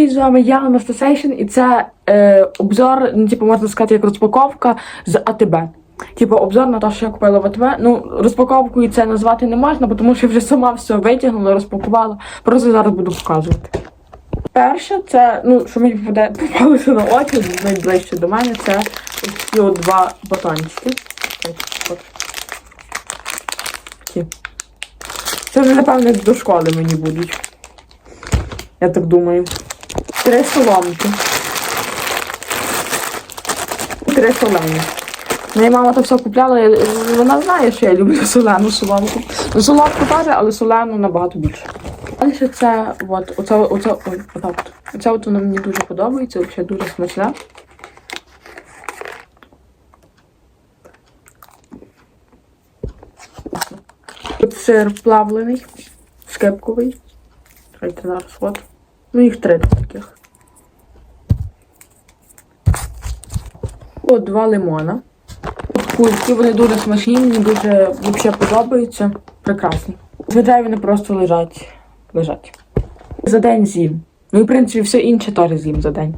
Привіт, з вами я, Анастасейшн, і це е, обзор, ну, типу, можна сказати, як розпаковка з АТБ. Типу, обзор на те, що я купила в АТБ. Ну, розпаковкою це назвати не можна, тому що я вже сама все витягнула, розпакувала. Просто зараз буду показувати. Перше, це, ну, що мені попалося на очі, найближче до мене, це ці два батончики. Це вже, напевно, до школи мені будуть. Я так думаю. Три соломки. Три солені. Моя мама то все купляла, вона знає, що я люблю солену соломку. Ну, солодку теж, але солену набагато більше. Далі це, от, оце, оце, ой. Оце от воно мені дуже подобається, взагалі дуже смачне. Тут сир плавлений, скипковий. Чекайте зараз, от. Ну, їх три таких. От два лимона. Кульки, вони дуже смачні, мені дуже взагалі подобаються. Прекрасні. Зазвичай вони просто лежать. лежать. За день з'їм. Ну і в принципі все інше теж з'їм за день.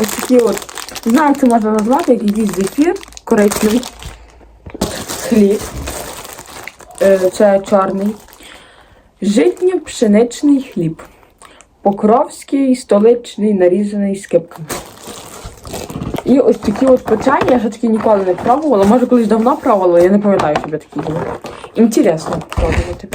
Ось такі от. Знаю, це можна назвати, як якийсь зефір коричневий. Хліб. Е, Це чорний. Житньо-пшеничний хліб. Покровський столичний нарізаний скипками. І ось такі от печені, я ще такі ніколи не пробувала. Може колись давно пробувала, я не пам'ятаю, щоб я такі були. Інтересно пробувати.